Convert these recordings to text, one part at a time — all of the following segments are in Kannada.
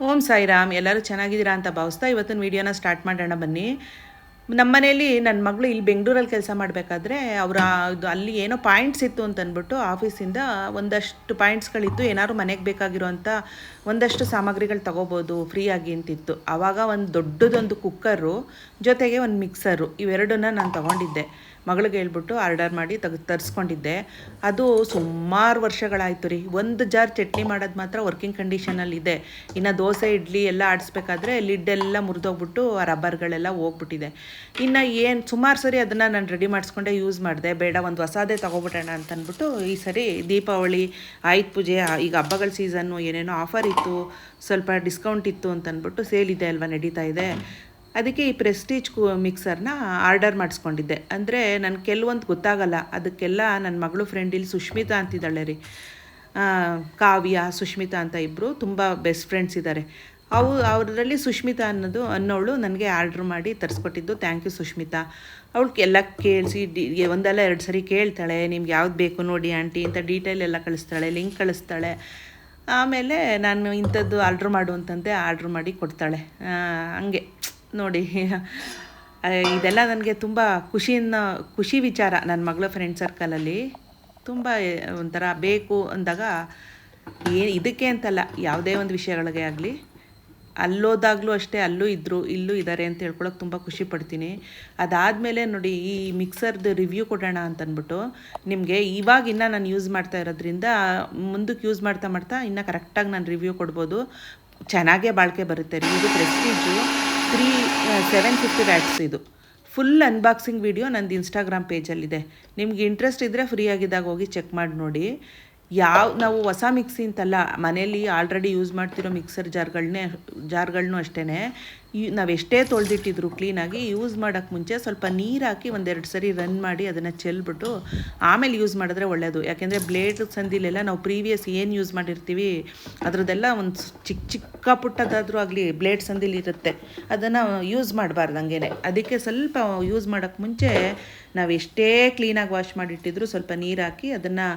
ಓಂ ಸಾಯಿರಾಮ್, ಎಲ್ಲರೂ ಚೆನ್ನಾಗಿದ್ದೀರಾ ಅಂತ ಭಾವಿಸ್ತಾ ಇವತ್ತಿನ ವೀಡಿಯೋನ ಸ್ಟಾರ್ಟ್ ಮಾಡೋಣ ಬನ್ನಿ. ನಮ್ಮ ಮನೇಲಿ ನನ್ನ ಮಗಳು ಇಲ್ಲಿ ಬೆಂಗಳೂರಲ್ಲಿ ಕೆಲಸ ಮಾಡಬೇಕಾದ್ರೆ ಅವರ ಅಲ್ಲಿ ಏನೋ ಪಾಯಿಂಟ್ಸ್ ಇತ್ತು ಅಂತ ಅಂದ್ಬಿಟ್ಟು ಆಫೀಸಿಂದ ಒಂದಷ್ಟು ಪಾಯಿಂಟ್ಸ್ಗಳಿತ್ತು ಏನಾದ್ರು ಮನೆಗೆ ಬೇಕಾಗಿರುವಂಥ ಒಂದಷ್ಟು ಸಾಮಗ್ರಿಗಳು ತಗೋಬೋದು ಫ್ರೀಯಾಗಿ ಅಂತಿತ್ತು. ಆವಾಗ ಒಂದು ದೊಡ್ಡದೊಂದು ಕುಕ್ಕರು ಜೊತೆಗೆ ಒಂದು ಮಿಕ್ಸರು ಇವೆರಡನ್ನ ನಾನು ತಗೊಂಡಿದ್ದೆ. ಮಗಳಿಗೆ ಹೇಳ್ಬಿಟ್ಟು ಆರ್ಡರ್ ಮಾಡಿ ತೆಗೆ, ತರಿಸ್ಕೊಂಡಿದ್ದೆ. ಅದು ಸುಮಾರು ವರ್ಷಗಳಾಯಿತು ರೀ. ಒಂದು ಜಾರ್ ಚಟ್ನಿ ಮಾಡೋದು ಮಾತ್ರ ವರ್ಕಿಂಗ್ ಕಂಡೀಷನಲ್ಲಿ ಇದೆ. ಇನ್ನು ದೋಸೆ, ಇಡ್ಲಿ ಎಲ್ಲ ಆಡಿಸ್ಬೇಕಾದ್ರೆ ಲಿಡ್ಡೆಲ್ಲ ಮುರಿದೋಗ್ಬಿಟ್ಟು ಆ ರಬ್ಬರ್ಗಳೆಲ್ಲ ಹೋಗ್ಬಿಟ್ಟಿದೆ. ಇನ್ನು ಏನು ಸುಮಾರು ಸರಿ ಅದನ್ನು ನಾನು ರೆಡಿ ಮಾಡಿಸ್ಕೊಂಡೆ ಯೂಸ್ ಮಾಡಿದೆ. ಬೇಡ, ಒಂದು ಹೊಸದೇ ತೊಗೊಬಿಟ್ಟೋಣ ಅಂತಂದ್ಬಿಟ್ಟು ಈ ಸರಿ ದೀಪಾವಳಿ ಆಯುಧ ಪೂಜೆ ಈಗ ಹಬ್ಬಗಳ ಸೀಸನ್ನು ಏನೇನೋ ಆಫರ್ ಇತ್ತು. ಸ್ವಲ್ಪ ಡಿಸ್ಕೌಂಟ್ ಇತ್ತು ಅಂತಂದ್ಬಿಟ್ಟು ಸೇಲ್ ಇದೆ ಅಲ್ವಾ, ನಡೀತಾ ಇದೆ. ಅದಕ್ಕೆ ಈ ಪ್ರೆಸ್ಟೀಜ್ ಕು ಮಿಕ್ಸರ್ನ ಆರ್ಡರ್ ಮಾಡಿಸ್ಕೊಂಡಿದ್ದೆ. ಅಂದರೆ ನನ್ನ ಕೆಲವೊಂದು ಗೊತ್ತಾಗಲ್ಲ. ಅದಕ್ಕೆಲ್ಲ ನನ್ನ ಮಗಳು ಫ್ರೆಂಡ್ ಇಲ್ಲಿ ಸುಷ್ಮಿತಾ ಅಂತಿದ್ದಾಳೆ ರೀ. ಕಾವ್ಯ ಸುಷ್ಮಿತಾ ಅಂತ ಇಬ್ಬರು ತುಂಬ ಬೆಸ್ಟ್ ಫ್ರೆಂಡ್ಸ್ ಇದ್ದಾರೆ ಅವು, ಅವರಲ್ಲಿ ಸುಷ್ಮಿತಾ ಅನ್ನೋದು, ಅನ್ನೋಳು ನನಗೆ ಆರ್ಡ್ರ್ ಮಾಡಿ ತರಿಸ್ಕೊಟ್ಟಿದ್ದು. ಥ್ಯಾಂಕ್ ಯು ಸುಷ್ಮಿತಾ ಅವಳು ಎಲ್ಲ ಕೇಳಿಸಿ ಒಂದಲ್ಲ ಎರಡು ಸರಿ ಕೇಳ್ತಾಳೆ. ನಿಮ್ಗೆ ಯಾವ್ದು ಬೇಕು ನೋಡಿ ಆಂಟಿ ಅಂತ ಡೀಟೇಲ್ ಎಲ್ಲ ಕಳಿಸ್ತಾಳೆ ಲಿಂಕ್ ಕಳಿಸ್ತಾಳೆ. ಆಮೇಲೆ ನಾನು ಇಂಥದ್ದು ಆರ್ಡ್ರ್ ಮಾಡು ಅಂತಂದೆ ಆರ್ಡ್ರ್ ಮಾಡಿ ಕೊಡ್ತಾಳೆ. ಹಂಗೆ. ನೋಡಿ ಇದೆಲ್ಲ ನನಗೆ ತುಂಬ ಖುಷಿಯನ್ನು, ಖುಷಿ ವಿಚಾರ ನನ್ನ ಮಗಳ ಫ್ರೆಂಡ್ ಸರ್ಕಲಲ್ಲಿ ತುಂಬ ಒಂಥರ ಬೇಕು ಅಂದಾಗ ಏ ಇದಕ್ಕೆ ಅಂತಲ್ಲ, ಯಾವುದೇ ಒಂದು ವಿಷಯಗಳಿಗೆ ಆಗಲಿ. ಅಲ್ಲೋದಾಗಲೂ ಅಷ್ಟೇ, ಅಲ್ಲೂ ಇದ್ದರು ಇಲ್ಲೂ ಇದ್ದಾರೆ ಅಂತ ಹೇಳ್ಕೊಳಕ್ಕೆ ತುಂಬ ಖುಷಿ ಪಡ್ತೀನಿ. ಅದಾದಮೇಲೆ ನೋಡಿ, ಈ ಮಿಕ್ಸರ್ದು ರಿವ್ಯೂ ಕೊಡೋಣ ಅಂತಂದ್ಬಿಟ್ಟು ನಿಮಗೆ ಇವಾಗ ಇನ್ನೂ ನಾನು ಯೂಸ್ ಮಾಡ್ತಾ ಇರೋದ್ರಿಂದ ಮುಂದಕ್ಕೆ ಯೂಸ್ ಮಾಡ್ತಾ ಮಾಡ್ತಾ ಇನ್ನೂ ಕರೆಕ್ಟಾಗಿ ನಾನು ರಿವ್ಯೂ ಕೊಡ್ಬೋದು. ಚೆನ್ನಾಗೇ ಬಾಳಿಕೆ ಬರುತ್ತೆ ರೀ ಇದು Prestige three seven fifty watts ಇದು. ಫುಲ್ ಅನ್ಬಾಕ್ಸಿಂಗ್ ವಿಡಿಯೋ ನಂದು ಇನ್ಸ್ಟಾಗ್ರಾಮ್ ಪೇಜಲ್ಲಿದೆ ನಿಮ್ಗೆ ಇಂಟ್ರೆಸ್ಟ್ ಇದ್ದರೆ ಫ್ರೀ ಆಗಿದ್ದಾಗ ಹೋಗಿ ಚೆಕ್ ಮಾಡಿ ನೋಡಿ. ಯಾವ, ನಾವು ಹೊಸ ಮಿಕ್ಸಿ ಅಂತಲ್ಲ ಮನೇಲಿ ಆಲ್ರೆಡಿ ಯೂಸ್ ಮಾಡ್ತಿರೋ ಮಿಕ್ಸರ್ ಜಾರ್ಗಳನ್ನೇ ಜಾರ್ಗಳನ್ನೂ ಅಷ್ಟೇ ನಾವು ಎಷ್ಟೇ ತೊಳೆದಿಟ್ಟಿದ್ರು ಕ್ಲೀನಾಗಿ ಯೂಸ್ ಮಾಡೋಕ್ಕೆ ಮುಂಚೆ ಸ್ವಲ್ಪ ನೀರು ಹಾಕಿ ಒಂದೆರಡು ಸರಿ ರನ್ ಮಾಡಿ ಅದನ್ನು ಚೆಲ್ಬಿಟ್ಟು ಆಮೇಲೆ ಯೂಸ್ ಮಾಡಿದ್ರೆ ಒಳ್ಳೆಯದು ಯಾಕೆಂದರೆ ಬ್ಲೇಡ್ ಸಂದಿಲೆಲ್ಲ ನಾವು ಪ್ರೀವಿಯಸ್ ಏನು ಯೂಸ್ ಮಾಡಿರ್ತೀವಿ, ಅದರದ್ದೆಲ್ಲ ಒಂದು ಚಿಕ್ಕ ಚಿಕ್ಕ ಪುಟ್ಟದಾದರೂ ಆಗಲಿ ಬ್ಲೇಡ್ ಸಂದಿಲಿ ಇರುತ್ತೆ. ಅದನ್ನು ಯೂಸ್ ಮಾಡಬಾರ್ದು ಹಂಗೇನೆ. ಅದಕ್ಕೆ ಸ್ವಲ್ಪ ಯೂಸ್ ಮಾಡೋಕ್ಕೆ ಮುಂಚೆ ನಾವು ಎಷ್ಟೇ ಕ್ಲೀನಾಗಿ ವಾಶ್ ಮಾಡಿಟ್ಟಿದ್ರು ಸ್ವಲ್ಪ ನೀರು ಹಾಕಿ ಅದನ್ನು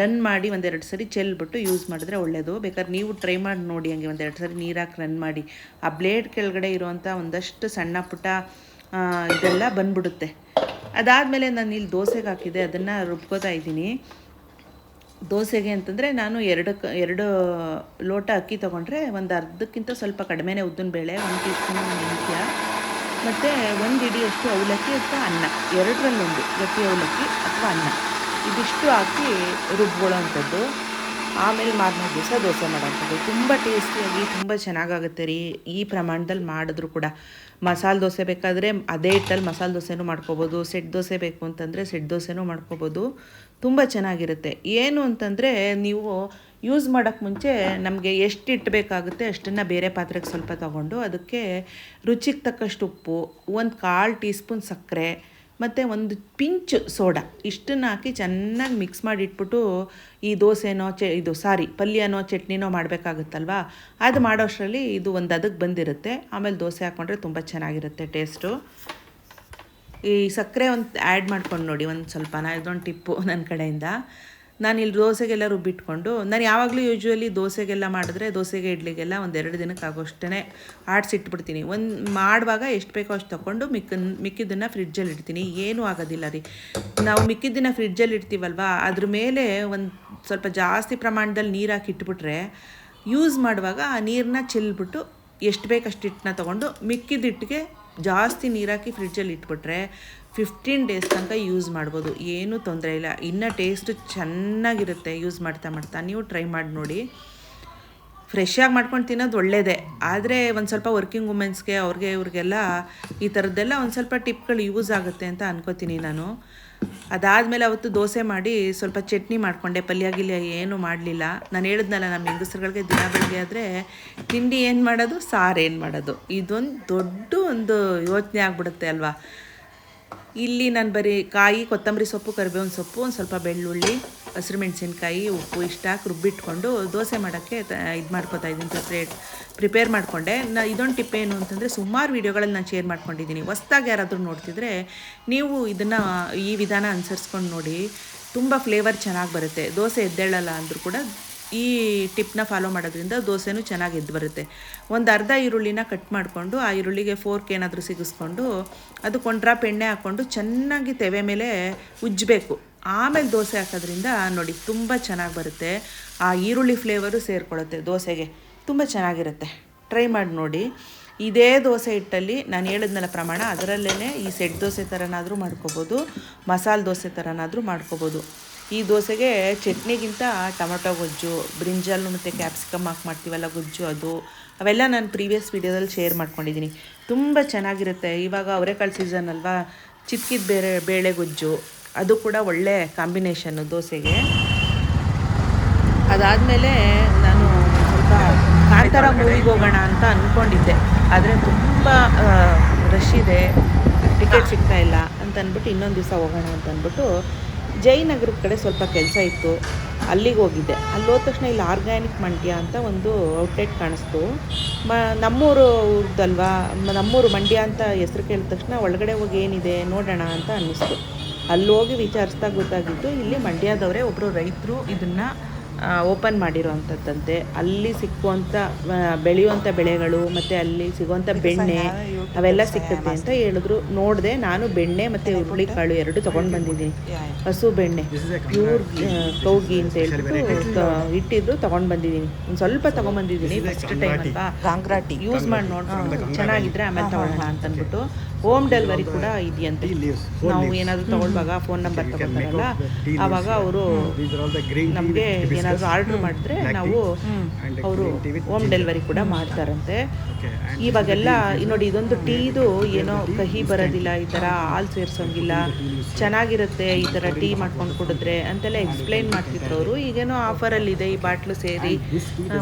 ರನ್ ಮಾಡಿ ಒಂದೆರಡು ಸರಿ ಚೆಲ್ಬಿಟ್ಟು ಯೂಸ್ ಮಾಡಿದ್ರೆ ಒಳ್ಳೆಯದು ಬೇಕಾದ್ರೆ ನೀವು ಟ್ರೈ ಮಾಡಿ ನೋಡಿ ಹಂಗೆ ಒಂದೆರಡು ಸರಿ ನೀರು ಹಾಕಿ ರನ್ ಮಾಡಿ. ಆ ಬ್ಲೇಡ್ ಕೆಳಗಡೆ ಇರುವಂಥ ಒಂದಷ್ಟು ಸಣ್ಣ ಪುಟ್ಟ ಇದೆಲ್ಲ ಬಂದ್ಬಿಡುತ್ತೆ. ಅದಾದಮೇಲೆ ನಾನು ಇಲ್ಲಿ ದೋಸೆಗೆ ಹಾಕಿದೆ ಅದನ್ನು ರುಬ್ಕೋತಾ ಇದ್ದೀನಿ. ದೋಸೆಗೆ ಅಂತಂದರೆ ನಾನು ಎರಡು ಎರಡು ಲೋಟ ಅಕ್ಕಿ ತೊಗೊಂಡ್ರೆ ಒಂದು ಅರ್ಧಕ್ಕಿಂತ ಸ್ವಲ್ಪ ಕಡಿಮೆನೇ ಉದ್ದಿನ ಬೇಳೆ, ಒಂದು ಟೀ ಸ್ಪೂನ್ ಮೆಂತ್ಯ, ಮತ್ತು ಒಂದು ಇಡಿಯಷ್ಟು ಅವಲಕ್ಕಿ ಅಥವಾ ಅನ್ನ. ಎರಡರಲ್ಲೊಂದು ಗಟ್ಟಿ ಅವಲಕ್ಕಿ ಅಥವಾ ಅನ್ನ. ಇದಿಷ್ಟು ಹಾಕಿ ರುಬ್ಕೊಳ್ಳೋ ಅಂಥದ್ದು ಆಮೇಲೆ ಮಾರನೇ ದಿವಸ ದೋಸೆ ಮಾಡೋಂಥದ್ದು ತುಂಬ ಟೇಸ್ಟಿಯಾಗಿ, ತುಂಬ ಚೆನ್ನಾಗಾಗುತ್ತೆ ರೀ. ಈ ಪ್ರಮಾಣದಲ್ಲಿ ಮಾಡಿದ್ರು ಕೂಡ. ಮಸಾಲೆ ದೋಸೆ ಬೇಕಾದರೆ ಅದೇ ಹಿಟ್ಟಲ್ಲಿ ಮಸಾಲೆ ದೋಸೆನೂ ಮಾಡ್ಕೋಬೋದು. ಸೆಟ್ ದೋಸೆ ಬೇಕು ಅಂತಂದರೆ ಸೆಟ್ ದೋಸೆನೂ ಮಾಡ್ಕೋಬೋದು. ತುಂಬ ಚೆನ್ನಾಗಿರುತ್ತೆ. ಏನು ಅಂತಂದರೆ ನೀವು ಯೂಸ್ ಮಾಡೋಕ್ಕೆ ಮುಂಚೆ ನಮಗೆ ಎಷ್ಟು ಹಿಟ್ಟು ಬೇಕಾಗುತ್ತೆ ಅಷ್ಟನ್ನು ಬೇರೆ ಪಾತ್ರೆಗೆ ಸ್ವಲ್ಪ ತಗೊಂಡು ಅದಕ್ಕೆ ರುಚಿಗೆ ತಕ್ಕಷ್ಟು ಉಪ್ಪು, ಒಂದು ಕಾಲು ಟೀ ಸ್ಪೂನ್ ಸಕ್ಕರೆ ಮತ್ತು ಒಂದು ಪಿಂಚ್ ಸೋಡಾ, ಇಷ್ಟನ್ನು ಹಾಕಿ ಚೆನ್ನಾಗಿ ಮಿಕ್ಸ್ ಮಾಡಿ ಇಟ್ಬಿಟ್ಟು ಈ ದೋಸೆನೋ ಚೆ, ಇದು ಸಾರಿ ಪಲ್ಯನೋ ಚಟ್ನಿನೋ ಮಾಡಬೇಕಾಗುತ್ತಲ್ವಾ? ಅದು ಮಾಡೋ ಅಷ್ಟರಲ್ಲಿ ಇದು ಒಂದು ಅದಕ್ಕೆ ಬಂದಿರುತ್ತೆ. ಆಮೇಲೆ ದೋಸೆ ಹಾಕ್ಕೊಂಡ್ರೆ ತುಂಬ ಚೆನ್ನಾಗಿರುತ್ತೆ ಟೇಸ್ಟು ಈ ಸಕ್ಕರೆ ಒಂದು ಆ್ಯಡ್ ಮಾಡ್ಕೊಂಡು ನೋಡಿ ಒಂದು ಸ್ವಲ್ಪ ನಾ ಇದೊಂದು ಟಿಪ್ಪು ನನ್ನ ಕಡೆಯಿಂದ. ನಾನು ಇಲ್ಲಿ ದೋಸೆಗೆಲ್ಲ ರುಬ್ಬಿಟ್ಕೊಂಡು, ನಾನು ಯಾವಾಗಲೂ ಯೂಶ್ವಲಿ ದೋಸೆಗೆಲ್ಲ ಮಾಡಿದ್ರೆ ದೋಸೆಗೆ, ಇಡ್ಲಿಗೆಲ್ಲ ಒಂದು ಎರಡು ದಿನಕ್ಕೆ ಆಗೋಷ್ಟೇ ಆಡಿಸಿಟ್ಬಿಡ್ತೀನಿ ಒಂದು ಮಾಡುವಾಗ ಎಷ್ಟು ಬೇಕೋ ಅಷ್ಟು ತೊಗೊಂಡು ಮಿಕ್ಕ ಮಿಕ್ಕಿದ್ದನ್ನು ಫ್ರಿಡ್ಜಲ್ಲಿ ಇಡ್ತೀನಿ. ಏನೂ ಆಗೋದಿಲ್ಲ ರೀ. ನಾವು ಮಿಕ್ಕಿದ್ದನ್ನು ಫ್ರಿಡ್ಜಲ್ಲಿ ಇಡ್ತೀವಲ್ವ, ಅದ್ರ ಮೇಲೆ ಒಂದು ಸ್ವಲ್ಪ ಜಾಸ್ತಿ ಪ್ರಮಾಣದಲ್ಲಿ ನೀರು ಹಾಕಿ ಇಟ್ಬಿಟ್ರೆ ಯೂಸ್ ಮಾಡುವಾಗ ಆ ನೀರನ್ನ ಚೆಲ್ಬಿಟ್ಟು ಎಷ್ಟು ಬೇಕಷ್ಟು ಹಿಟ್ಟನ್ನ ತೊಗೊಂಡು ಮಿಕ್ಕಿದ ಹಿಟ್ಟಿಗೆ ಜಾಸ್ತಿ ನೀರಾಕಿ ಫ್ರಿಡ್ಜಲ್ಲಿ ಇಟ್ಬಿಟ್ರೆ ಫಿಫ್ಟೀನ್ ಡೇಸ್ ತನಕ ಯೂಸ್ ಮಾಡ್ಬೋದು. ಏನೂ ತೊಂದರೆ ಇಲ್ಲ. ಇನ್ನು ಟೇಸ್ಟು ಚೆನ್ನಾಗಿರುತ್ತೆ ಯೂಸ್ ಮಾಡ್ತಾ ಮಾಡ್ತಾ. ನೀವು ಟ್ರೈ ಮಾಡಿ ನೋಡಿ. ಫ್ರೆಶ್ಶಾಗಿ ಮಾಡ್ಕೊಂಡು ತಿನ್ನೋದು ಒಳ್ಳೆಯದೇ ಆದರೆ ಒಂದು ಸ್ವಲ್ಪ ವರ್ಕಿಂಗ್ ವುಮೆನ್ಸ್ಗೆ ಅವ್ರಿಗೆ ಇವ್ರಿಗೆಲ್ಲ ಈ ಥರದ್ದೆಲ್ಲ ಒಂದು ಸ್ವಲ್ಪ ಟಿಪ್ಗಳು ಯೂಸ್ ಆಗುತ್ತೆ ಅಂತ ಅನ್ಕೋತೀನಿ ನಾನು. ಅದಾದಮೇಲೆ ಅವತ್ತು ದೋಸೆ ಮಾಡಿ ಸ್ವಲ್ಪ ಚಟ್ನಿ ಮಾಡಿಕೊಂಡೆ. ಪಲ್ಯ ಗಿಲ್ಯ ಏನೂ ಮಾಡಲಿಲ್ಲ. ನಾನು ಹೇಳಿದ್ನಲ್ಲ ನಮ್ಮ ಹೆಂಗಸ್ರುಗಳಿಗೆ ದಿನ ಬೆಳಗ್ಗೆ ಆದರೆ ತಿಂಡಿ ಏನು ಮಾಡೋದು, ಸಾರು ಏನು ಮಾಡೋದು. ಇದೊಂದು ದೊಡ್ಡ ಒಂದು ಯೋಚನೆ ಆಗ್ಬಿಡುತ್ತೆ ಅಲ್ವಾ? ಇಲ್ಲಿ ನಾನು ಬರೀ ಕಾಯಿ, ಕೊತ್ತಂಬರಿ ಸೊಪ್ಪು, ಕರಿಬೇವಿನ ಸೊಪ್ಪು, ಒಂದು ಸ್ವಲ್ಪ ಬೆಳ್ಳುಳ್ಳಿ, ಹಸಿರು ಮೆಣಸಿನ್ಕಾಯಿ, ಉಪ್ಪು ಇಷ್ಟ ಹಾಕಿ ರುಬ್ಬಿಟ್ಕೊಂಡು ದೋಸೆ ಮಾಡೋಕ್ಕೆ ಇದು ಮಾಡ್ಕೊತಾ ಇದ್ದೀನಿ ಸಪ್ರೇಟ್ ಪ್ರಿಪೇರ್ ಮಾಡಿಕೊಂಡೆ. ನಾ, ಇದೊಂದು ಟಿಪ್ ಏನು ಅಂತಂದರೆ ಸುಮಾರು ವೀಡಿಯೋಗಳಲ್ಲಿ ನಾನು ಶೇರ್ ಮಾಡ್ಕೊಂಡಿದ್ದೀನಿ. ಹೊಸ್ದಾಗಿ ಯಾರಾದರೂ ನೋಡ್ತಿದ್ರೆ ನೀವು ಇದನ್ನು ಈ ವಿಧಾನ ಅನುಸರಿಸ್ಕೊಂಡು ನೋಡಿ, ತುಂಬ ಫ್ಲೇವರ್ ಚೆನ್ನಾಗಿ ಬರುತ್ತೆ. ದೋಸೆ ಎದ್ದೇಳಲ್ಲ ಅಂದರೂ ಕೂಡ ಈ ಟಿಪ್ನ ಫಾಲೋ ಮಾಡೋದ್ರಿಂದ ದೋಸೆನೂ ಚೆನ್ನಾಗಿ ಎದ್ದು ಬರುತ್ತೆ. ಒಂದು ಅರ್ಧ ಈರುಳ್ಳಿನ ಕಟ್ ಮಾಡಿಕೊಂಡು, ಆ ಈರುಳ್ಳಿಗೆ ಫೋರ್ಕ್ ಏನಾದರೂ ಸಿಗಿಸ್ಕೊಂಡು ಅದಕ್ಕೆ ಒಂದು ಡ್ರಾಪ್ ಎಣ್ಣೆ ಹಾಕ್ಕೊಂಡು ಚೆನ್ನಾಗಿ ತೆವೆ ಮೇಲೆ ಉಜ್ಜಬೇಕು. ಆಮೇಲೆ ದೋಸೆ ಹಾಕೋದ್ರಿಂದ ನೋಡಿ ತುಂಬ ಚೆನ್ನಾಗಿ ಬರುತ್ತೆ. ಆ ಈರುಳ್ಳಿ ಫ್ಲೇವರು ಸೇರಿಕೊಳ್ಳುತ್ತೆ ದೋಸೆಗೆ. ತುಂಬ ಚೆನ್ನಾಗಿರುತ್ತೆ. ಟ್ರೈ ಮಾಡಿ ನೋಡಿ. ಇದೇ ದೋಸೆ ಹಿಟ್ಟಲ್ಲಿ ನಾನು ಹೇಳಿದ್ನಲ್ಲ ಪ್ರಮಾಣ ಅದರಲ್ಲೇ ಈ ಸೆಟ್ ದೋಸೆ ಥರನಾದರೂ ಮಾಡ್ಕೋಬೋದು, ಮಸಾಲೆ ದೋಸೆ ಥರನಾದರೂ ಮಾಡ್ಕೋಬೋದು. ಈ ದೋಸೆಗೆ ಚಟ್ನಿಗಿಂತ ಟೊಮೊಟೊ ಗೊಜ್ಜು ಬ್ರಿಂಜಲ್ ಮತ್ತು ಕ್ಯಾಪ್ಸಿಕಮ್ ಹಾಕಿ ಮಾಡ್ತೀವಲ್ಲ ಗೊಜ್ಜು ಅದು, ಅವೆಲ್ಲ ನಾನು ಪ್ರೀವಿಯಸ್ ವೀಡಿಯೋದಲ್ಲಿ ಶೇರ್ ಮಾಡ್ಕೊಂಡಿದ್ದೀನಿ ತುಂಬ ಚೆನ್ನಾಗಿರುತ್ತೆ. ಇವಾಗ ಅವರೆಕಾಳು ಸೀಸನ್ ಅಲ್ವಾ, ಚಿತ್ಕಿದ ಬೇರೆ ಬೇಳೆ ಗೊಜ್ಜು, ಅದು ಕೂಡ ಒಳ್ಳೆ ಕಾಂಬಿನೇಷನ್ನು ದೋಸೆಗೆ. ಅದಾದಮೇಲೆ ನಾನು ಸ್ವಲ್ಪ ಕಾಂತಾರ ಮೂವಿಗೆ ಹೋಗೋಣ ಅಂತ ಅಂದ್ಕೊಂಡಿದ್ದೆ ಆದರೆ ತುಂಬ ರಶ್ ಇದೆ, ಟಿಕೆಟ್ ಸಿಗ್ತಾ ಇಲ್ಲ ಅಂತ ಅಂದ್ಬಿಟ್ಟು ಇನ್ನೊಂದು ದಿವಸ ಹೋಗೋಣ ಅಂತ ಅಂದ್ಬಿಟ್ಟು ಜಯನಗರದ ಕಡೆ ಸ್ವಲ್ಪ ಕೆಲಸ ಇತ್ತು. ಅಲ್ಲಿಗೆ ಹೋಗಿದ್ದೆ. ಅಲ್ಲಿ ಹೋದ ತಕ್ಷಣ ಇಲ್ಲಿ ಆರ್ಗ್ಯಾನಿಕ್ ಮಂಡ್ಯ ಅಂತ ಒಂದು ಔಟ್ಲೆಟ್ ಕಾಣಿಸ್ತು. ಮ, ನಮ್ಮೂರು ನಮ್ಮೂರದಲ್ವಾ ನಮ್ಮೂರು ಮಂಡ್ಯ ಅಂತ ಹೆಸ್ರು ಕೇಳಿದ ತಕ್ಷಣ ಒಳಗಡೆ ಹೋಗಿ ಏನಿದೆ ನೋಡೋಣ ಅಂತ ಅನ್ನಿಸ್ತು. ಅಲ್ಲಿ ಹೋಗಿ ವಿಚಾರಿಸ್ದಾಗ ಗೊತ್ತಾಗಿದ್ದು ಇಲ್ಲಿ ಮಂಡ್ಯದವರೇ ಒಬ್ಬರು ರೈತರು ಇದನ್ನು ಓಪನ್ ಮಾಡಿರೋವಂಥದ್ದಂತೆ. ಅಲ್ಲಿ ಸಿಕ್ಕುವಂಥ ಬೆಳೆಯುವಂಥ ಬೆಳೆಗಳು ಮತ್ತು ಅಲ್ಲಿ ಸಿಗುವಂಥ ಬೆಣ್ಣೆ ಅವೆಲ್ಲ ಸಿಕ್ಕುತ್ತೆ ಅಂತ ಹೇಳಿದ್ರು. ನೋಡಿದೆ ನಾನು ಬೆಣ್ಣೆ ಮತ್ತು ಹುರುಳಿಕಾಳು ಎರಡು ತೊಗೊಂಡು ಬಂದಿದ್ದೀನಿ. ಹಸು ಬೆಣ್ಣೆ. ಪ್ಯೂರ್ ಕೌಗಿ ಅಂತ ಹೇಳ್ಬಿಟ್ಟು ಇಟ್ಟಿದ್ರು ತೊಗೊಂಡು ಬಂದಿದ್ದೀನಿ. ಒಂದು ಸ್ವಲ್ಪ ತೊಗೊಂಬಂದಿದ್ದೀನಿ ಫಸ್ಟ್ ಟೈಮ್ ಅಂತ ಯೂಸ್ ಮಾಡಿ ನೋಡಿ ಚೆನ್ನಾಗಿದ್ರೆ ಆಮೇಲೆ ತೊಗೊಳ್ಳೋಣ ಅಂತ ಅಂದ್ಬಿಟ್ಟು ಹೋಮ್ ಡೆಲಿವರಿ ಕೂಡ ಇದೆಯಂತೆ. ನಾವು ಏನಾದರೂ ತಗೊಳ್ಳುವಾಗ ಫೋನ್ ನಂಬರ್ ತಗೊಳ್ತಾರಲ್ಲ ಆವಾಗ ಅವರು ನಮಗೆ ಏನಾದರೂ ಆರ್ಡ್ರ್ ಮಾಡಿದ್ರೆ ನಾವು ಅವರು ಹೋಮ್ ಡೆಲಿವರಿ ಕೂಡ ಮಾಡ್ತಾರಂತೆ. ಇವಾಗೆಲ್ಲ ನೋಡಿ, ಇದೊಂದು ಟೀದು ಏನೋ ಕಹಿ ಬರೋದಿಲ್ಲ, ಈ ಥರ ಹಾಲು ಸೇರ್ಸೋಂಗಿಲ್ಲ, ಚೆನ್ನಾಗಿರುತ್ತೆ ಈ ಥರ ಟೀ ಮಾಡ್ಕೊಂಡು ಕುಡಿದ್ರೆ ಅಂತೆಲ್ಲ ಎಕ್ಸ್ಪ್ಲೈನ್ ಮಾಡ್ತಿದ್ರು ಅವರು. ಈಗೇನೋ ಆಫರಲ್ಲಿದೆ ಈ ಬಾಟ್ಲು ಸೇರಿ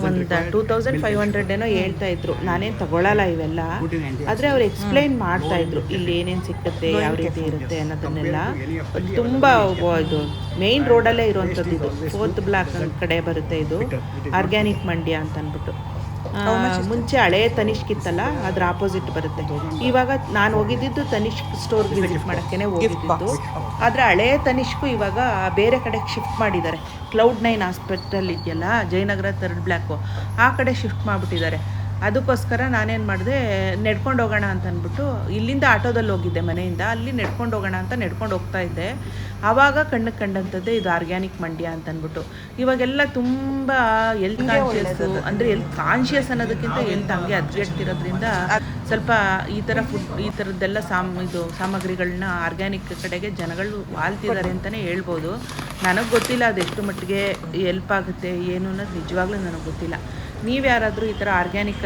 ಒಂದು ಟೂ ತೌಸಂಡ್ ಫೈವ್ ಹಂಡ್ರೆಡ್ ಏನೋ ಹೇಳ್ತಾ ಇದ್ರು. ನಾನೇನು ತಗೊಳ್ಳಲ್ಲ ಇವೆಲ್ಲ. ಆದರೆ ಅವ್ರು ಎಕ್ಸ್ಪ್ಲೈನ್ ಮಾಡ್ತಾ ಇದ್ರು, ಇಲ್ಲಿ ಏನೇನು ಸಿಕ್ಕುತ್ತೆ, ಯಾವ ರೀತಿ ಇರುತ್ತೆ ಅನ್ನೋದನ್ನೆಲ್ಲ. ತುಂಬ ಇದು ಮೇನ್ ರೋಡಲ್ಲೇ ಇರುವಂಥದ್ದು ಇದು. ಫೋರ್ತ್ ಬ್ಲಾಕ್ ಕಡೆ ಬರುತ್ತೆ ಇದು ಆರ್ಗ್ಯಾನಿಕ್ ಮಂಡ್ಯ ಅಂತ ಅಂದ್ಬಿಟ್ಟು ಮುಂಚೆ ಹಳೆ ತನಿಷ್ಕ್ ಇತ್ತಲ್ಲ ಅದ್ರ ಆಪೋಸಿಟ್ ಬರುತ್ತೆ. ಇವಾಗ ನಾನು ಹೋಗಿದ್ದಿದ್ದು ತನಿಷ್ಕ್ ಸ್ಟೋರ್ ವಿಸಿಟ್ ಮಾಡೋಕ್ಕೇ ಹೋಗಿದ್ದು ಆದ್ರೆ ಹಳೆ ತನಿಷ್ಕು ಇವಾಗ ಬೇರೆ ಕಡೆ ಶಿಫ್ಟ್ ಮಾಡಿದ್ದಾರೆ. ಕ್ಲೌಡ್ ನೈನ್ ಹಾಸ್ಪಿಟಲ್ ಇದೆಯಲ್ಲ ಜಯನಗರ ಥರ್ಡ್ ಬ್ಲ್ಯಾಕು ಆ ಕಡೆ ಶಿಫ್ಟ್ ಮಾಡಿಬಿಟ್ಟಿದ್ದಾರೆ. ಅದಕ್ಕೋಸ್ಕರ ನಾನೇನು ಮಾಡಿದೆ ನಡ್ಕೊಂಡು ಹೋಗೋಣ ಅಂತ ಅಂದ್ಬಿಟ್ಟು ಇಲ್ಲಿಂದ ಆಟೋದಲ್ಲಿ ಹೋಗಿದ್ದೆ ಮನೆಯಿಂದ. ಅಲ್ಲಿ ನಡ್ಕೊಂಡು ಹೋಗೋಣ ಅಂತ ನಡ್ಕೊಂಡು ಹೋಗ್ತಾ ಇದ್ದೆ. ಆವಾಗ ಕಣ್ಣು ಕಂಡಂಥದ್ದೇ ಇದು ಆರ್ಗ್ಯಾನಿಕ್ ಮಂಡ್ಯ ಅಂತ ಅಂದ್ಬಿಟ್ಟು. ಇವಾಗೆಲ್ಲ ತುಂಬ ಎಲ್ತ್ ಕಾನ್ಷಿಯಸ್ ಅಂದರೆ ಎಲ್ತ್ ಕಾನ್ಷಿಯಸ್ ಅನ್ನೋದಕ್ಕಿಂತ ಎಲ್ತ್ ಹಂಗೆ ಅದ್ಗೆಡ್ತಿರೋದ್ರಿಂದ ಸ್ವಲ್ಪ ಈ ಥರ ಫುಡ್ ಈ ಥರದ್ದೆಲ್ಲ ಸಾಮ್ ಇದು ಸಾಮಗ್ರಿಗಳನ್ನ ಆರ್ಗ್ಯಾನಿಕ್ ಕಡೆಗೆ ಜನಗಳು ವಾಲ್ತಿದ್ದಾರೆ ಅಂತಲೇ ಹೇಳ್ಬೋದು. ನನಗೆ ಗೊತ್ತಿಲ್ಲ ಅದೆಷ್ಟು ಮಟ್ಟಿಗೆ ಹೆಲ್ಪ್ ಆಗುತ್ತೆ ಏನು ಅನ್ನೋದು ನಿಜವಾಗ್ಲೂ ನನಗೆ ಗೊತ್ತಿಲ್ಲ. ನೀವು ಯಾರಾದರೂ ಈ ಥರ ಆರ್ಗ್ಯಾನಿಕ್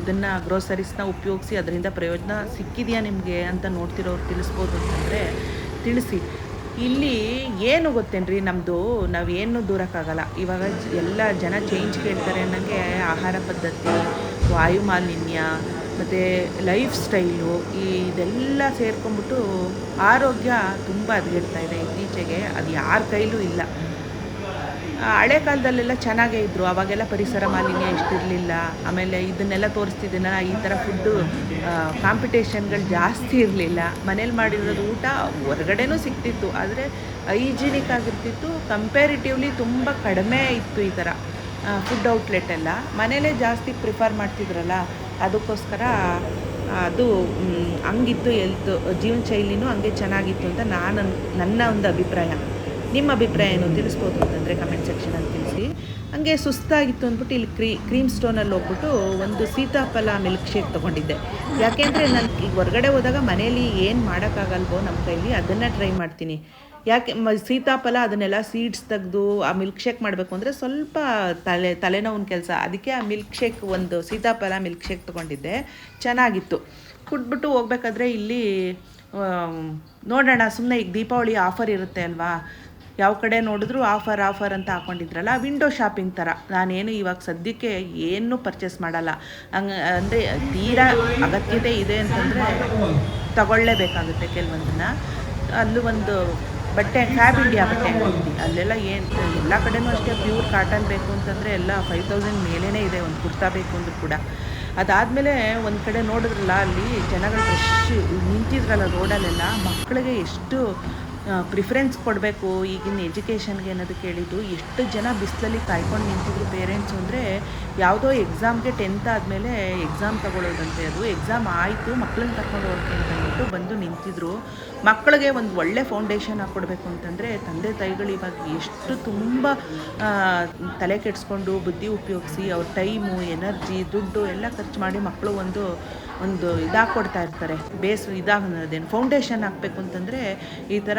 ಇದನ್ನು ಗ್ರೋಸರೀಸ್ನ ಉಪಯೋಗಿಸಿ ಅದರಿಂದ ಪ್ರಯೋಜನ ಸಿಕ್ಕಿದೆಯಾ ನಿಮಗೆ ಅಂತ ನೋಡ್ತಿರೋರು ತಿಳಿಸ್ಬೋದು ಅಂತಂದರೆ ತಿಳಿಸಿ. ಇಲ್ಲಿ ಏನು ಗೊತ್ತೇನ್ರಿ ನಮ್ಮದು ನಾವೇನು ದೂರಕ್ಕಾಗಲ್ಲ. ಇವಾಗ ಎಲ್ಲ ಜನ ಚೇಂಜ್ ಕೇಳ್ತಾರೆ ಅನ್ನೋಂಗೆ ಆಹಾರ ಪದ್ಧತಿ, ವಾಯು ಮಾಲಿನ್ಯ, ಮತ್ತು ಲೈಫ್ ಸ್ಟೈಲು ಈ ಇದೆಲ್ಲ ಸೇರ್ಕೊಂಡ್ಬಿಟ್ಟು ಆರೋಗ್ಯ ತುಂಬ ಹದಗೆಡ್ತಾ ಇದೆ ಇತ್ತೀಚೆಗೆ. ಅದು ಯಾರ ಕೈಲೂ ಇಲ್ಲ. ಹಳೆ ಕಾಲದಲ್ಲೆಲ್ಲ ಚೆನ್ನಾಗೇ ಇದ್ದರು ಅವಾಗೆಲ್ಲ ಪರಿಸರ ಮಾಲಿನ್ಯ ಇಷ್ಟಿರಲಿಲ್ಲ ಆಮೇಲೆ ಇದನ್ನೆಲ್ಲ ತೋರಿಸ್ತಿದ್ದೀನಲ್ಲ ಈ ಥರ ಫುಡ್ಡು ಕಾಂಪಿಟೇಷನ್ಗಳು ಜಾಸ್ತಿ ಇರಲಿಲ್ಲ. ಮನೇಲಿ ಮಾಡಿರೋದು ಊಟ ಹೊರಗಡೆನೂ ಸಿಗ್ತಿತ್ತು. ಆದರೆ ಹೈಜಿನಿಕ್ ಆಗಿರ್ತಿತ್ತು. ಕಂಪ್ಯಾರಿಟಿವ್ಲಿ ತುಂಬ ಕಡಿಮೆ ಇತ್ತು ಈ ಥರ ಫುಡ್ ಔಟ್ಲೆಟ್ ಎಲ್ಲ. ಮನೇಲೇ ಜಾಸ್ತಿ ಪ್ರಿಫರ್ ಮಾಡ್ತಿದ್ರಲ್ಲ, ಅದಕ್ಕೋಸ್ಕರ, ಅದು ಹಂಗಿತ್ತು ಎಲ್ತ್ ಜೀವನ ಶೈಲಿನೂ ಹಂಗೆ ಚೆನ್ನಾಗಿತ್ತು ಅಂತ ನಾನು ನನ್ನ ಒಂದು ಅಭಿಪ್ರಾಯ. ನಿಮ್ಮ ಅಭಿಪ್ರಾಯ ಏನು? ತಿಳಿಸ್ಬೋದು ಅಂತಂದರೆ ಕಮೆಂಟ್ ತಿಳಿಸಿ ಹಂಗೆ ಸುಸ್ತಾಗಿತ್ತು ಅಂದ್ಬಿಟ್ಟು ಇಲ್ಲಿ ಕ್ರೀ, ಕ್ರೀಮ್ ಸ್ಟೋನಲ್ಲಿ ಹೋಗ್ಬಿಟ್ಟು ಒಂದು ಸೀತಾಫಲ ಮಿಲ್ಕ್ ಶೇಕ್ ತೊಗೊಂಡಿದ್ದೆ. ಯಾಕೆಂದರೆ ನಾನು ಈಗ ಹೊರಗಡೆ ಹೋದಾಗ ಮನೇಲಿ ಏನು ಮಾಡೋಕ್ಕಾಗಲ್ವೋ ನಮ್ಮ ಕೈಲಿ ಅದನ್ನು ಟ್ರೈ ಮಾಡ್ತೀನಿ. ಯಾಕೆ ಮ, ಸೀತಾಫಲ ಅದನ್ನೆಲ್ಲ ಸೀಡ್ಸ್ ತೆಗೆದು ಆ ಮಿಲ್ಕ್ ಶೇಕ್ ಮಾಡಬೇಕು ಅಂದರೆ ಸ್ವಲ್ಪ ತಲೆ, ತಲೆನೋವಿನ ಕೆಲಸ. ಅದಕ್ಕೆ ಆ ಮಿಲ್ಕ್ ಶೇಕ್ ಒಂದು ಸೀತಾಫಲ ಮಿಲ್ಕ್ ಶೇಕ್ ತೊಗೊಂಡಿದ್ದೆ. ಚೆನ್ನಾಗಿತ್ತು. ಕುಟ್ಬಿಟ್ಟು ಹೋಗ್ಬೇಕಾದ್ರೆ ಇಲ್ಲಿ ನೋಡೋಣ ಸುಮ್ಮನೆ ಈಗ ದೀಪಾವಳಿ ಆಫರ್ ಇರುತ್ತೆ ಅಲ್ವಾ? ಯಾವ ಕಡೆ ನೋಡಿದ್ರು ಆಫರ್ ಆಫರ್ ಅಂತ ಹಾಕೊಂಡಿದ್ರಲ್ಲ, ವಿಂಡೋ ಶಾಪಿಂಗ್ ಥರ ನಾನೇನು ಇವಾಗ ಸದ್ಯಕ್ಕೆ ಏನು ಪರ್ಚೇಸ್ ಮಾಡಲ್ಲ. ಹಂಗೆ, ಅಂದರೆ ತೀರಾ ಅಗತ್ಯತೆ ಇದೆ ಅಂತಂದರೆ ತಗೊಳ್ಳೇಬೇಕಾಗುತ್ತೆ ಕೆಲವೊಂದನ್ನ. ಅಲ್ಲೂ ಒಂದು ಬಟ್ಟೆ ಫ್ಯಾಬ್ ಇಂಡಿಯಾ ಬಟ್ಟೆ ಅಂಗಡಿ ಅಲ್ಲೆಲ್ಲ ಏನು, ಎಲ್ಲ ಕಡೆನೂ ಅಷ್ಟೇ ಪ್ಯೂರ್ ಕಾಟನ್ ಬೇಕು ಅಂತಂದರೆ ಎಲ್ಲ ಫೈವ್ ತೌಸಂಡ್ ಮೇಲೇ ಇದೆ, ಒಂದು ಕುರ್ತಾ ಬೇಕು ಅಂದ್ರೂ ಕೂಡ. ಅದಾದಮೇಲೆ ಒಂದು ಕಡೆ ನೋಡಿದ್ರಲ್ಲ, ಅಲ್ಲಿ ಜನಗಳು ಫ್ರೆಶ್ ನಿಂತಿದ್ರಲ್ಲ ರೋಡಲ್ಲೆಲ್ಲ ಮಕ್ಕಳಿಗೆ ಎಷ್ಟು ಪ್ರಿಫರೆನ್ಸ್ ಕೊಡಬೇಕು, ಈಗಿನ ಎಜುಕೇಷನ್ಗೆ ಅನ್ನೋದು ಕೇಳಿದ್ದು, ಎಷ್ಟು ಜನ ಬಿಸಿಲಲ್ಲಿ ಕಾಯ್ಕೊಂಡು ನಿಂತಿದ್ರು ಪೇರೆಂಟ್ಸು ಅಂದರೆ, ಯಾವುದೋ ಎಕ್ಸಾಮ್ಗೆ ಟೆಂತ್ ಆದಮೇಲೆ ಎಕ್ಸಾಮ್ ತಗೊಳ್ಳೋದಂತೆ ಅದು. ಎಕ್ಸಾಮ್ ಆಯಿತು ಮಕ್ಕಳನ್ನ ಕರ್ಕೊಂಡು ಅಂತ ಅಂದ್ಬಿಟ್ಟು ಬಂದು ನಿಂತಿದ್ರು. ಮಕ್ಕಳಿಗೆ ಒಂದು ಒಳ್ಳೆ ಫೌಂಡೇಶನ್ ಹಾಕ್ಕೊಡ್ಬೇಕು ಅಂತಂದರೆ, ತಂದೆ ತಾಯಿಗಳು ಇವಾಗ ಎಷ್ಟು ತುಂಬ ತಲೆ ಕೆಡಿಸ್ಕೊಂಡು ಬುದ್ಧಿ ಉಪಯೋಗಿಸಿ, ಅವ್ರ ಟೈಮು ಎನರ್ಜಿ ದುಡ್ಡು ಎಲ್ಲ ಖರ್ಚು ಮಾಡಿ ಮಕ್ಕಳು ಒಂದು ಒಂದು ಇದಾಗಿ ಕೊಡ್ತಾ ಇರ್ತಾರೆ. ಬೇಸು ಇದಾಗೋದೇನು ಫೌಂಡೇಶನ್ ಹಾಕಬೇಕು ಅಂತಂದರೆ ಈ ಥರ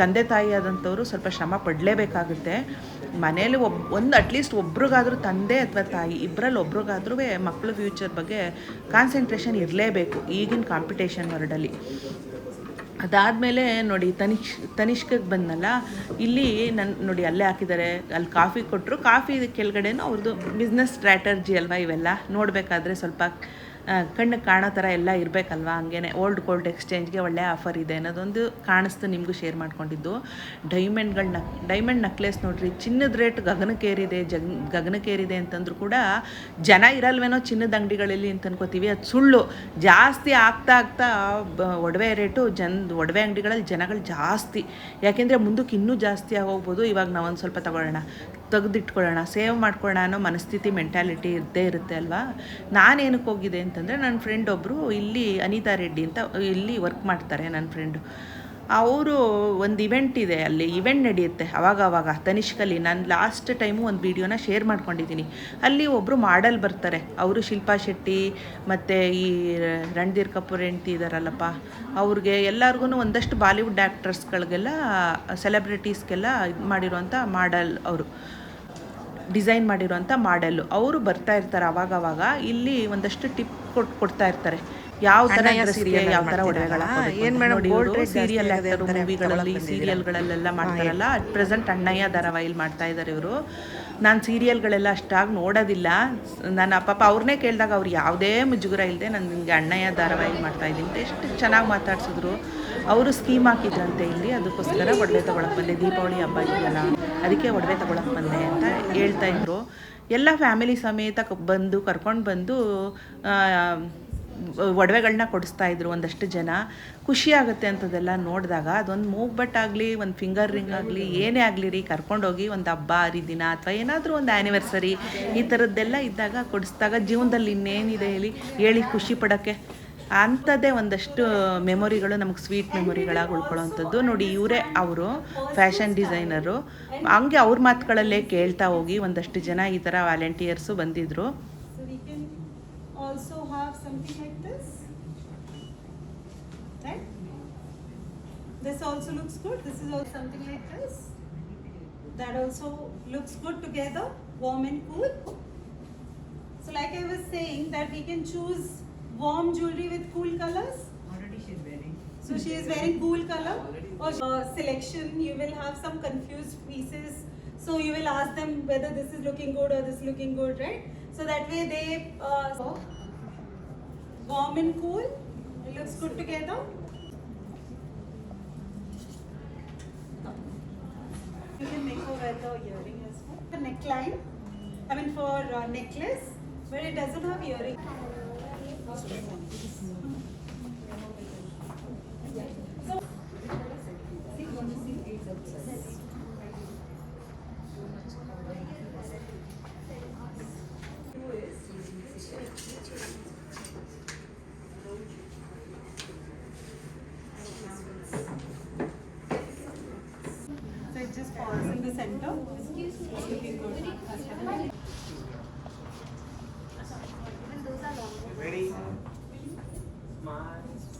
ತಂದೆ ತಾಯಿ ಆದಂಥವ್ರು ಸ್ವಲ್ಪ ಶ್ರಮ ಪಡಲೇಬೇಕಾಗುತ್ತೆ. ಮನೇಲಿ ಒಬ್, ಒಂದು ಅಟ್ಲೀಸ್ಟ್ ಒಬ್ರಿಗಾದ್ರೂ ತಂದೆ ಅಥವಾ ತಾಯಿ ಇಬ್ಬರಲ್ಲಿ ಒಬ್ರಿಗಾದ್ರೂ ಮಕ್ಕಳ ಫ್ಯೂಚರ್ ಬಗ್ಗೆ ಕಾನ್ಸಂಟ್ರೇಷನ್ ಇರಲೇಬೇಕು ಈಗಿನ ಕಾಂಪಿಟೇಷನ್ ವರ್ಡಲ್ಲಿ ಅದಾದಮೇಲೆ ನೋಡಿ ತನಿಷ್, ತನಿಷ್ಕಗೆ ಬಂದನಲ್ಲ, ಇಲ್ಲಿ ನನ್ನ ನೋಡಿ ಅಲ್ಲೇ ಹಾಕಿದ್ದಾರೆ. ಅಲ್ಲಿ ಕಾಫಿ ಕೊಟ್ಟರು ಕಾಫಿ ಕೆಳಗಡೆನೂ ಅವ್ರದ್ದು ಬಿಸ್ನೆಸ್ ಸ್ಟ್ರಾಟರ್ಜಿ ಅಲ್ವಾ ಇವೆಲ್ಲ? ನೋಡಬೇಕಾದ್ರೆ ಸ್ವಲ್ಪ ಆ, ಕಣ್ಣಿಗೆ ಕಾಣೋ ಥರ ಎಲ್ಲ ಇರಬೇಕಲ್ವಾ? ಹಂಗೇನೆ ಓಲ್ಡ್ ಗೋಲ್ಡ್ ಎಕ್ಸ್ಚೇಂಜ್ಗೆ ಒಳ್ಳೆ ಆಫರ್ ಇದೆ. ಅನ್ನೋದೊಂದು ಕಾಣಿಸ್ತು ನಿಮಗೂ ಶೇರ್ ಮಾಡ್ಕೊಂಡಿದ್ದು. ಡೈಮಂಡ್ಗಳ ನಕ್ ಡೈಮಂಡ್ ನಕ್ಲೆಸ್ ನೋಡಿರಿ ಚಿನ್ನದ ರೇಟ್ ಗಗನಕ್ಕೇರಿದೆ ಜಗ್ ಗಗನಕ್ಕೇರಿದೆ ಅಂತಂದ್ರೂ ಕೂಡ ಜನ ಇರಲ್ವೇನೋ ಚಿನ್ನದ ಅಂಗಡಿಗಳಲ್ಲಿ ಅಂತ ಅನ್ಕೋತೀವಿ. ಅದು ಸುಳ್ಳು. ಜಾಸ್ತಿ ಆಗ್ತಾ ಆಗ್ತಾ ಒಡವೆ ರೇಟು ಜನ ಒಡವೆ ಅಂಗಡಿಗಳಲ್ಲಿ ಜನಗಳು ಜಾಸ್ತಿ. ಯಾಕೆಂದರೆ ಮುಂದಕ್ಕೆ ಇನ್ನೂ ಜಾಸ್ತಿ ಆಗೋಗ್ಬೋದು. ಇವಾಗ ನಾವು ಒಂದು ಸ್ವಲ್ಪ ತಗೊಳ್ಳೋಣ. ತೆಗೆದಿಟ್ಕೊಳ್ಳೋಣ, ಸೇವ್ ಮಾಡ್ಕೊಳ್ಳೋಣ ಅನ್ನೋ ಮನಸ್ಥಿತಿ ಮೆಂಟ್ಯಾಲಿಟಿ ಇದ್ದೇ ಇರುತ್ತೆ ಅಲ್ವಾ? ನಾನೇನಕ್ಕೆ ಹೋಗಿದೆ ಅಂತಂದರೆ, ನನ್ನ ಫ್ರೆಂಡ್ ಒಬ್ಬರು ಇಲ್ಲಿ ಅನಿತಾ ರೆಡ್ಡಿ ಅಂತ ಇಲ್ಲಿ ವರ್ಕ್ ಮಾಡ್ತಾರೆ ನನ್ನ ಫ್ರೆಂಡು ಅವರು ಒಂದು ಇವೆಂಟ್ ಇದೆ ಅಲ್ಲಿ ಇವೆಂಟ್ ನಡೆಯುತ್ತೆ ಅವಾಗ ಅವಾಗ, ತನಿಷ್ಕಲ್ಲಿ. ನಾನು ಲಾಸ್ಟ್ ಟೈಮು ಒಂದು ವಿಡಿಯೋನ ಶೇರ್ ಮಾಡ್ಕೊಂಡಿದ್ದೀನಿ ಅಲ್ಲಿ ಒಬ್ಬರು ಮಾಡಲ್ ಬರ್ತಾರೆ. ಅವರು ಶಿಲ್ಪಾ ಶೆಟ್ಟಿ ಮತ್ತು ಈ ರಣಧೀರ್ ಕಪೂರ್ ಹೆಂಡ್ತಿ ಇದ್ದಾರಲ್ಲಪ್ಪ ಅವ್ರಿಗೆ ಎಲ್ಲರಿಗೂ ಒಂದಷ್ಟು ಬಾಲಿವುಡ್ ಆ್ಯಕ್ಟ್ರಸ್ಗಳಿಗೆಲ್ಲ ಸೆಲೆಬ್ರಿಟೀಸ್ಗೆಲ್ಲ ಇದು ಮಾಡಿರುವಂಥ ಮಾಡಲ್ ಅವರು. ಡಿಸೈನ್ ಮಾಡಿರುವಂಥ ಮಾಡೆಲ್ಲು. ಅವರು ಬರ್ತಾ ಇರ್ತಾರೆ ಅವಾಗ ಅವಾಗ ಇಲ್ಲಿ ಒಂದಷ್ಟು ಟಿಪ್ ಕೊಟ್ಟು ಕೊಡ್ತಾ ಇರ್ತಾರೆ. ಯಾವ ಥರ ಸೀರಿಯಲ್ ಡ್ರೆಸ್ಗೆ serial ಯಾವ ಥರ ಮಾಡ್ತಿದ್ದಾರಾ? ಒಡವೆಗಳ ಏನ್ ಮೇಡಮ್ ಸೀರಿಯಲ್ ಮೂವಿಗಳಲ್ಲಿ ಸೀರಿಯಲ್ಗಳಲ್ಲೆಲ್ಲ ಮಾಡ್ತಾರಲ್ಲ ಅಟ್ ಪ್ರೆಸೆಂಟ್ ಅಣ್ಣಯ್ಯ ಧಾರಾವಾಹಿಲಿ ಮಾಡ್ತಾ ಇದ್ದಾರೆ ಇವರು. ನಾನು ಸೀರಿಯಲ್ಗಳೆಲ್ಲ ಅಷ್ಟಾಗಿ ನೋಡೋದಿಲ್ಲ. ನನ್ನ ಪಾಪ ಅವ್ರನ್ನೇ ಕೇಳಿದಾಗ ಅವ್ರು ಯಾವುದೇ ಮುಜುಗರ ಇಲ್ಲದೆ ನಾನು ನಿಮಗೆ ಅಣ್ಣಯ್ಯ ಧಾರಾವಾಹಿ ಮಾಡ್ತಾ ಇದ್ದೀನಿ ಅಂತ ಎಷ್ಟು ಚೆನ್ನಾಗಿ ಮಾತಾಡ್ಸಿದ್ರು. ಅವರು ಸ್ಕೀಮ್ ಹಾಕಿದ್ರಂತೆ ಇಲ್ಲಿ ಅದಕ್ಕೋಸ್ಕರ ಒಡವೆ ತೊಗೊಳಕ್ಕೆ ಬಂದೆ. ದೀಪಾವಳಿ ಹಬ್ಬ ಇದೆಯಲ್ಲ ಅದಕ್ಕೆ ಒಡವೆ ತೊಗೊಳಕ್ಕೆ ಬಂದೆ ಅಂತ ಹೇಳ್ತಾ ಇದ್ರು. ಎಲ್ಲ ಫ್ಯಾಮಿಲಿ ಸಮೇತ ಬಂದು ಕರ್ಕೊಂಡು ಬಂದು ಒಡವೆಗಳನ್ನ ಕೊಡಿಸ್ತಾ ಇದ್ರು ಒಂದಷ್ಟು ಜನ. ಖುಷಿ ಆಗುತ್ತೆ ಅಂಥದ್ದೆಲ್ಲ ನೋಡಿದಾಗ ಅದೊಂದು ಮೂಗ್ ಬಟ್ ಆಗಲಿ, ಒಂದು ಫಿಂಗರ್ ರಿಂಗ್ ಆಗಲಿ, ಏನೇ ಆಗಲಿ ರೀ ಕರ್ಕೊಂಡೋಗಿ ಒಂದು ಹಬ್ಬ, ಹರಿದಿನ ಅಥವಾ ಏನಾದರೂ ಒಂದು ಆ್ಯನಿವರ್ಸರಿ ಈ ಥರದ್ದೆಲ್ಲ ಇದ್ದಾಗ ಕೊಡಿಸ್ದಾಗ ಜೀವನದಲ್ಲಿ ಇನ್ನೇನಿದೆ ಹೇಳಿ ಹೇಳಿ ಖುಷಿ ಪಡೋಕ್ಕೆ ಅಂಥದ್ದೇ ಒಂದಷ್ಟು ಮೆಮೊರಿಗಳು ನಮಗೆ ಸ್ವೀಟ್ ಮೆಮೊರಿಗಳಾಗಿ ಉಳ್ಕೊಳ್ಳೋವಂಥದ್ದು ನೋಡಿ ಇವರೇ ಅವರು ಫ್ಯಾಷನ್ ಡಿಸೈನರು ಹಂಗೆ ಅವ್ರ ಮಾತುಗಳಲ್ಲೇ ಕೇಳ್ತಾ ಹೋಗಿ ಒಂದಷ್ಟು ಜನ ಈ ಥರ ವಾಲಂಟಿಯರ್ಸು ಬಂದಿದ್ದರು? This also looks good. This is also something like this. That also looks good together, warm and cool. So like I was saying that we can choose warm jewelry with cool colors. Already she's wearing. So she is wearing cool color. Or uh, selection, you will have some confused pieces. So you will ask them whether this is looking good or this is looking good, right? So that way they uh, warm and cool. It looks good together. You can make her wear the earring as well. The neckline, I mean for uh, necklace, but it doesn't have earring. So it just falls in the center.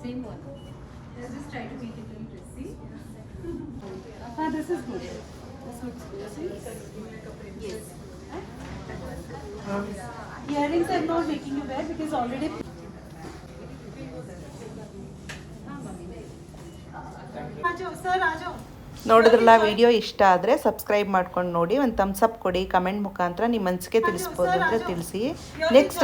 same one. Let's just try to make it very dressy. ah, this is good. This looks good. Yes. Huh? Earrings are not making you wear because already. ನೋಡಿದ್ರಲ್ಲ ವಿಡಿಯೋ ಇಷ್ಟ ಆದರೆ ಸಬ್ಸ್ಕ್ರೈಬ್ ಮಾಡ್ಕೊಂಡು ನೋಡಿ ಒಂದು ಥಮ್ಸಪ್ ಕೊಡಿ ಕಮೆಂಟ್ ಮುಖಾಂತರ ನಿಮ್ಮ ಅನಿಸಿಕೆ ತಿಳಿಸ್ಬೋದು ಅಂದರೆ ತಿಳಿಸಿ ನೆಕ್ಸ್ಟ್